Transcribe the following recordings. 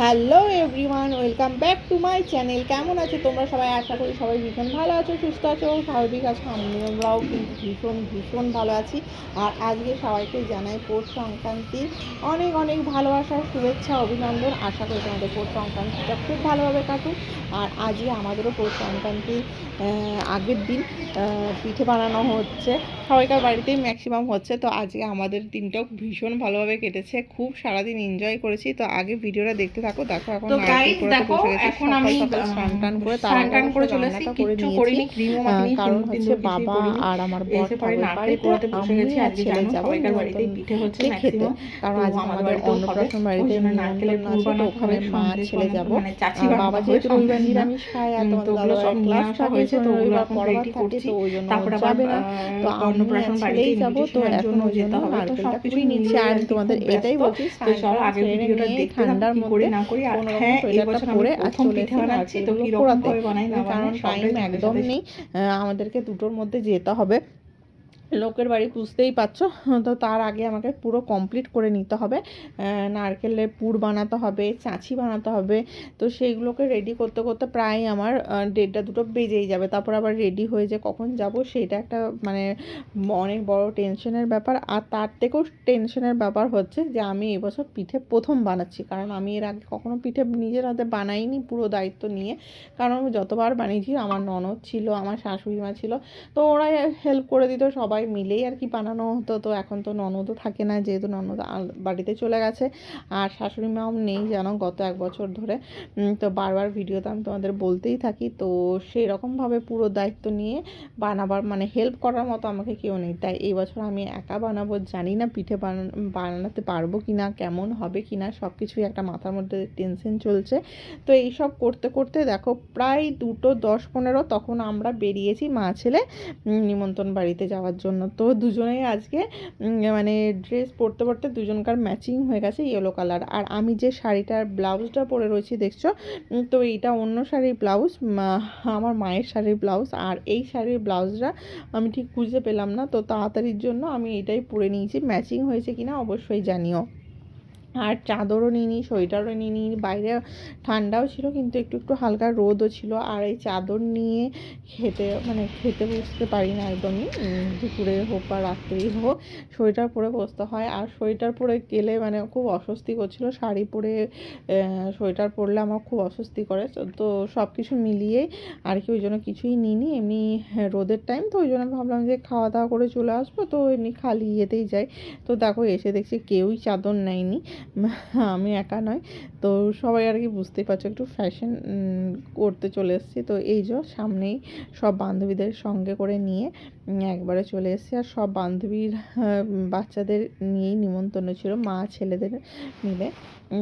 Hello everyone, welcome back to my channel. কেমন আছো তোমরা সবাই? আশা করি সবাই ভীষণ ভালো আছো, সুস্থ আছো, স্বাভাবিক আছো। আমরাও কিন্তু ভীষণ ভীষণ ভালো আছি। আর আজকে সবাইকে জানাই পৌষ সংক্রান্তির অনেক অনেক ভালোবাসা, শুভেচ্ছা, অভিনন্দন। আশা করি তোমাদের পৌষ সংক্রান্তিটা খুব ভালোভাবে কাটুক। আর আজকে আমাদেরও পৌষ সংক্রান্তির আগের দিন পিঠে বানানো হচ্ছে। সবাইকার বাড়িতেই ম্যাক্সিমাম হচ্ছে। তো আজকে আমাদের দিনটাও ভীষণ ভালোভাবে কেটেছে। খুব সারাদিন এনজয় করেছি। তো আগে ভিডিওটা দেখতে থাকো দেখো এখন তো দেখো। এখন আমি স্নান টান করে স্নান টান করে চলে এসেছি। নিয়েছি। করিনি ক্রিমও মাখিনি কারণ হচ্ছে বাবা আর আমার বর নারকেল বাড়িতে বসে গেছি আর আজকে জানো সবাইকার বাড়িতেই পিঠে হচ্ছে ম্যাক্সিমাম কারণ আজ আমাদের আমাদের বাড়িতেও হবে অন্নপ্রাশন বাড়িতে নারকেলের পুর আছে ওখানে হবে মা ছেলে যাব। মানে চাচি বাবা যেহেতু রবিবার নিরামিষ খায় আর তোমাদের তো সব ক্লাস হয়েছে, তো ওগুলো থাকে করছি। তো ওই জন্য যাবে না। তো অন্নপ্রাশন আর যাব তো এখন ওই জন্য নারকেলটা নিচ্ছি আর তোমাদের এটাই। বলছি তো চলো ভিডিওটা ঠান্ডার মধ্যে না করি। আর হ্যাঁ এই বছর আর চলে পোড়াতে। কারণ টাইম একদম নেই। আমাদেরকে দুটোর মধ্যে যেতে হবে। লোকের বাড়ি বুঝতেই পারছ। তো তার আগে আমাকে পুরো কমপ্লিট করে নিতে হবে। নারকেলের পুর বানাতে হবে, চাঁচি বানাতে হবে। তো সেইগুলোকে রেডি করতে করতে প্রায় আমার দেড়টা দুটো বেজেই যাবে। তারপর আবার রেডি হয়ে যে কখন যাব, সেটা একটা মানে অনেক বড় টেনশনের ব্যাপার। আর তার থেকেও টেনশনের ব্যাপার হচ্ছে যে, আমি এবছর পিঠে প্রথম বানাচ্ছি। কারণ আমি এর আগে কখনো পিঠে নিজের হাতে বানাইনি পুরো দায়িত্ব নিয়ে। কারণ যতবার বানিয়েছি, আমার ননদ ছিল, আমার শাশুড়ি মা ছিল। তো ওরাই হেল্প করে দিত, সবাই মিলেই আর কি বানানো হতো। তো এখন তো ননদও থাকে না, যেহেতু ননদ বাড়িতে চলে গেছে। আর শাশুড়ি মাও নেই জানো, গত এক বছর ধরে। তো বারবার ভিডিওতে আমি তোমাদের বলতেই থাকি। তো সেই রকমভাবে পুরো দায়িত্ব নিয়ে বানাবার মানে হেল্প করার মতো আমাকে কেউ নেই। তাই এই বছর আমি একা বানাবো, জানি না পিঠে বানা- বানাতে পারব কি না কেমন হবে কি না সব কিছুই একটা মাথার মধ্যে টেনশন চলছে। তো এই সব করতে করতে দেখো, প্রায় দুটো দশ পনেরো তখন আমরা বেরিয়েছি মা ছেলে নিমন্ত্রণ বাড়িতে যাওয়ার জন্য। তো দুজনেই আজকে মানে ড্রেস পরতে পরতে দুজনকার ম্যাচিং হয়ে গেছে ইয়েলো কালার আর আমি যে শাড়িটার ব্লাউজটা পরে রয়েছি, দেখছ? তো এইটা অন্য শাড়ির ব্লাউজ আমার মায়ের শাড়ির ব্লাউজ। আর এই শাড়ির ব্লাউজটা আমি ঠিক খুঁজে পেলাম না। তো তাড়াতাড়ির জন্য আমি এটাই পরে নিয়েছি। ম্যাচিং হয়েছে কিনা অবশ্যই জানিও। আর চাদরও নিইনি সোয়েটারও নিইনি বাইরে ঠান্ডাও ছিল কিন্তু একটু একটু হালকা রোদও ছিল। আর এই চাদর নিয়ে খেতে মানে খেতে বসতে পারি না একদমই। দুপুরে হোক বা রাত্রেই হোক সোয়েটার পরে বসতে হয়। আর সোয়েটার পরে গেলে মানে খুব অস্বস্তি করছিল। শাড়ি পরে সোয়েটার পরলে আমার খুব অস্বস্তি করে। তো- সব কিছু মিলিয়েই আর কি ওই জন্য কিছুই নিইনি। এমনি হ্যাঁ, রোদের টাইম তো ওই জন্য ভাবলাম যে খাওয়া দাওয়া করে চলে আসব। তো এমনি খালি ইয়েতেই যাই। তো দেখো এসে দেখছি কেউই চাদর নেয়নি। আমি একা নয় তো সবাই আর কি বুঝতেই পারছ, একটু ফ্যাশন করতে চলে এসেছি। তো এই যে সামনেই সব বান্ধবীদের সঙ্গে করে নিয়ে একবারে চলে এসেছি। আর সব বান্ধবীর বাচ্চাদের নিয়েই নিমন্ত্রণ ছিল, মা, ছেলেদের মিলে।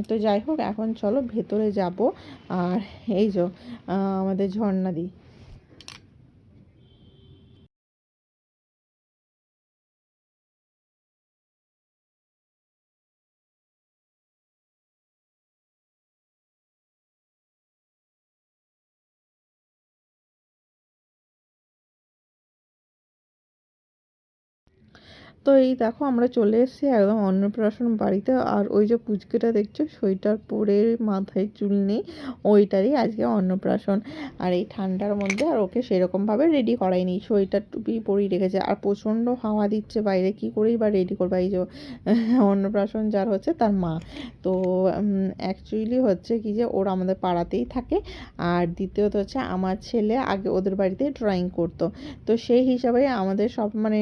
তো যাই হোক, এখন চলো ভেতরে যাব। আর এই যে আমাদের ঝর্ণাদি তো এই দেখো আমরা চলে এসেছি একদম অন্নপ্রাশন বাড়িতে। আর ওই যে পুচকেটা দেখছ সোয়েটার পরে মাথায় চুল নেই, ওইটারই আজকে অন্নপ্রাশন। আর এই ঠান্ডার মধ্যে আর ওকে সেরকমভাবে রেডি করাইনি সোয়েটার টুপি পরেই রেখেছে। আর প্রচণ্ড হাওয়া দিচ্ছে বাইরে, কি করেই বা রেডি করবে? এই যে অন্নপ্রাশন যার হচ্ছে তার মা। তো অ্যাকচুয়ালি হচ্ছে কি যে ওরা আমাদের পাড়াতেই থাকে। আর দ্বিতীয়ত হচ্ছে আমার ছেলে আগে ওদের বাড়িতে ড্রয়িং করতো। তো সেই হিসাবে আমাদের সব মানে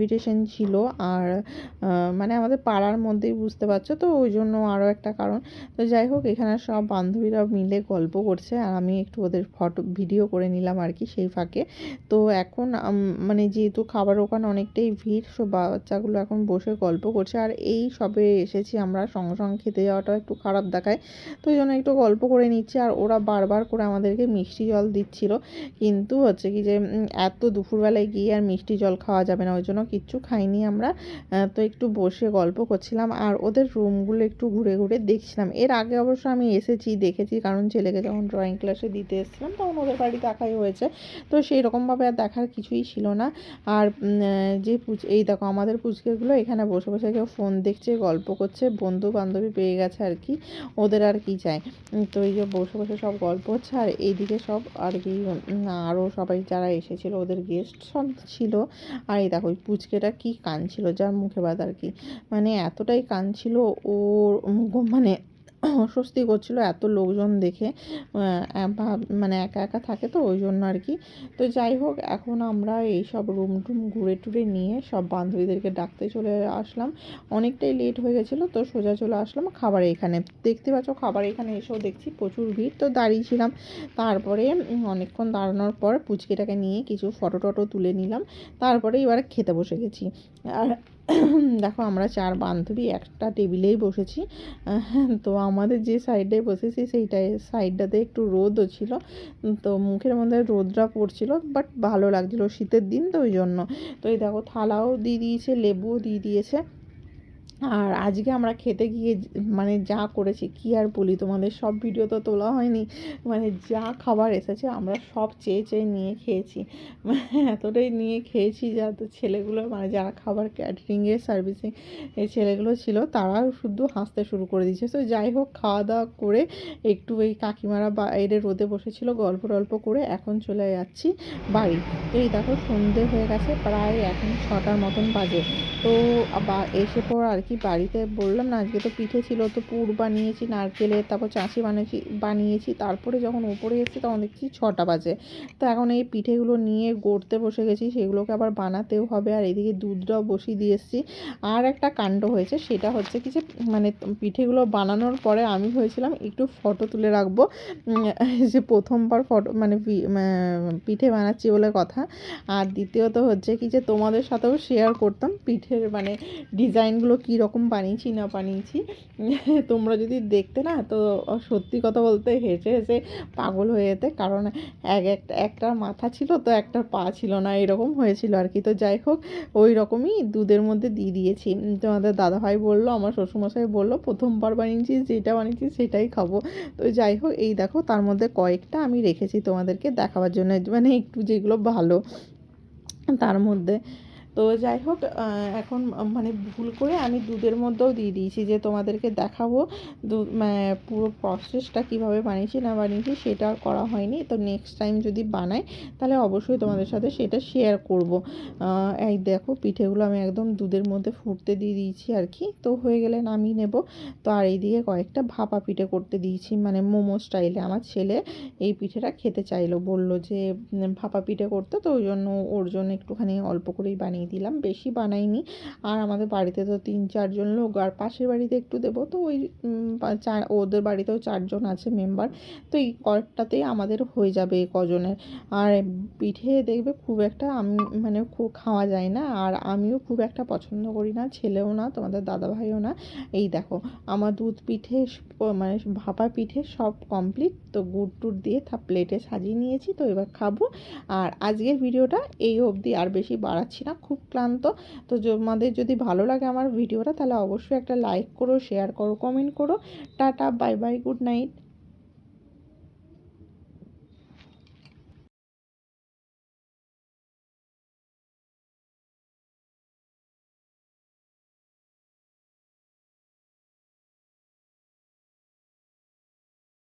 ইনভিটেশন ছিল আর মানে আমাদের পাড়ার মধ্যেই বুঝতে পারছ তো, ওই জন্য আরও একটা কারণ। তো যাই হোক, এখানে সব বান্ধবীরা মিলে গল্প করছে আর আমি একটু ওদের ফটো ভিডিও করে নিলাম আর কি সেই ফাঁকে। তো এখন মানে যেহেতু খাবার ওখানে অনেকটাই ভিড় সব বাচ্চাগুলো এখন বসে গল্প করছে আর এই সবে এসেছি আমরা, সঙ্গে সঙ্গে খেতে যাওয়াটাও একটু খারাপ দেখায়। তো ওই জন্য একটু গল্প করে নিচ্ছি আর ওরা বারবার করে আমাদেরকে মিষ্টি জল দিচ্ছিল। কিন্তু হচ্ছে কি যে এত দুপুরবেলায় গিয়ে আর মিষ্টি জল খাওয়া যাবে না, ওই জন্য কিচ্ছু খাইনি আমরা। তো একটু বসে গল্প করছিলাম আর ওদের রুমগুলো একটু ঘুরে ঘুরে দেখছিলাম। এর আগে অবশ্য আমি এসেছি, দেখেছি, কারণ ছেলেকে যখন ড্রয়িং ক্লাসে দিতে এসেছিলাম তখন ওদের বাড়ি দেখাই হয়েছে। তো সেই রকমভাবে আর দেখার কিছুই ছিল না। আর যে পুচ এই দেখো আমাদের পুচকেগুলো এখানে বসে বসে কেউ ফোন দেখছে, গল্প করছে বন্ধু বান্ধবী পেয়ে গেছে আর কি। ওদের আর কি চাই? তো এই যে বসে বসে সব গল্প হচ্ছে আর এইদিকে সব আর কি আরও সবাই যারা এসেছিল, ওদের গেস্ট সব ছিল। আর এই দেখো পুচকেটা কি কাঁদছিল যার মুখে বাদ আর কি। মানে এতটাই কাঁদছিল ওর মানে অস্বস্তি করছিল এত লোকজন দেখে মানে একা একা থাকে তো ওই জন্য আর কি। তো যাই হোক, এখন আমরা এই সব রুম টুম ঘুরে টুরে নিয়ে সব বান্ধবীদেরকে ডাকতে চলে আসলাম। অনেকটাই লেট হয়ে গেছিল, তো সোজা চলে আসলাম খাবার এখানে। দেখতে পাচ্ছ খাবার এখানে এসেও দেখছি, প্রচুর ভিড়। তো দাঁড়িয়েছিলাম তারপরে অনেকক্ষণ দাঁড়ানোর পর পুচকিটাকে নিয়ে কিছু ফটো টটো তুলে নিলাম। তারপরে এবার খেতে বসে গেছি। আর দেখো, আমরা চার বান্ধবী, একটা টেবিলেই বসেছি। তো আমাদের যে সাইডে বসেছি সেইটাই সাইডটাতে একটু রোদও ছিল। তো মুখের মধ্যে রোদটা পড়ছিল বাট ভালো লাগছিল শীতের দিন, তো ওই জন্য। তো এই দেখো, থালাও দিয়ে দিয়েছে, লেবুও দিয়ে দিয়েছে। আর আজকে আমরা খেতে গিয়ে মানে যা করেছি, কি আর বলি তোমাদের, সব ভিডিও তো তোলা হয়নি। মানে যা খাবার এসেছে, আমরা সব চেয়ে চেয়ে নিয়ে খেয়েছি। মানে এতটাই নিয়ে খেয়েছি যা, তো ছেলেগুলো মানে যারা খাবার ক্যাটারিংয়ে সার্ভিসিং এই ছেলেগুলো ছিল, তারাও শুধু হাসতে শুরু করে দিয়েছে। তো যাই হোক, খাওয়া দাওয়া করে একটু এই কাকিমারা বাইরে রোদে বসেছিল, গল্প টল্প করে এখন চলে যাচ্ছি বাড়ি। তো এই দেখো, সন্ধে হয়ে গেছে, প্রায় এখন ছটার মতন বাজে। তো আবার এসে পর আর কি বাড়িতে বললাম না, আজকে তো পিঠে ছিল, তো পুর বানিয়েছি নারকেলের তারপর চাষি বানিয়েছি বানিয়েছি, তারপরে যখন উপরে এসেছি তখন দেখছি ছটা বাজে। তো এখন এই পিঠেগুলো নিয়ে গড়তে বসে গেছি, সেগুলোকে আবার বানাতেও হবে, আর এদিকে দুধটাও বসিয়ে দিয়ে এসেছি। আর একটা কাণ্ড হয়েছে, সেটা হচ্ছে কি যে মানে পিঠেগুলো বানানোর পরে আমি হয়েছিলাম একটু ফটো তুলে রাখব যে প্রথমবার ফটো মানে পিঠে বানাচ্ছি বলে কথা। আর দ্বিতীয়ত হচ্ছে কি যে, তোমাদের সাথেও শেয়ার করতাম পিঠের মানে ডিজাইনগুলো কী রকম বানিয়েছি, না বানিয়েছি। তোমরা যদি দেখতে না, তো সত্যি কথা বলতে হেসে হেসে পাগল হয়ে যেতে। কারণ এক একটা একটার মাথা ছিল তো একটার পা ছিল না, এরকম হয়েছিল আর কি। তো যাই হোক, ওই রকমই দুধের মধ্যে দিয়ে দিয়েছি। তোমাদের দাদাভাই বলল, আমার শ্বশুরমশাই বলল, প্রথমবার বানিয়েছি যেটা বানিয়েছি সেটাই খাব। তো যাই হোক, এই দেখো, তার মধ্যে কয়েকটা আমি রেখেছি তোমাদেরকে দেখাবার জন্য। মানে একটু যেগুলো ভালো, তার মধ্যে তো যাই হোক এখন মানে ভুল করে আমি দুধের মধ্যেও দিয়ে দিয়েছি যে তোমাদেরকে দেখাবো দুধ পুরো প্রসেসটা কীভাবে বানিয়েছি, না বানিয়েছি সেটা আর করা হয়নি। তো নেক্সট টাইম যদি বানাই, তাহলে অবশ্যই তোমাদের সাথে সেটা শেয়ার করব। এই দেখো পিঠেগুলো আমি একদম দুধের মধ্যে ফুটতে দিয়ে দিয়েছি আর কি। তো হয়ে গেলে নামিয়ে নেব। তো আর এইদিকে কয়েকটা ভাপা পিঠে করতে দিয়েছি মানে মোমো স্টাইলে আমার ছেলে এই পিঠেটা খেতে চাইলো, বলল যে ভাপা পিঠে করতে, তো ওই জন্য ওর জন্য একটুখানি অল্প করেই বানিয়ে দিলাম, বেশি বানাইনি। আর আমাদের বাড়িতে তো তিন, চারজন লোক, আর পাশের বাড়িতে একটু দেবো। তো ওই চার ওদের বাড়িতেও চারজন আছে মেম্বার তো এই কয়েকটাতেই আমাদের হয়ে যাবে কজনের। আর পিঠে দেখবে খুব একটা আমি মানে খুব খাওয়া যায় না। আর আমিও খুব একটা পছন্দ করি না, ছেলেও না, তোমাদের দাদাভাইও না। এই দেখো, আমার দুধ পিঠে মানে ভাপা পিঠে সব কমপ্লিট তো গুড় টুড় দিয়ে তা প্লেটে সাজিয়ে নিয়েছি। তো এবার খাব। আর আজকের ভিডিওটা এই অবধি, আর বেশি বাড়াচ্ছি না। খুব ক্লান্ত। তো তোমাদের যদি ভালো লাগে আমার ভিডিওটা, তাহলে অবশ্যই একটা লাইক করো শেয়ার করো কমেন্ট করো। Tata bye bye good night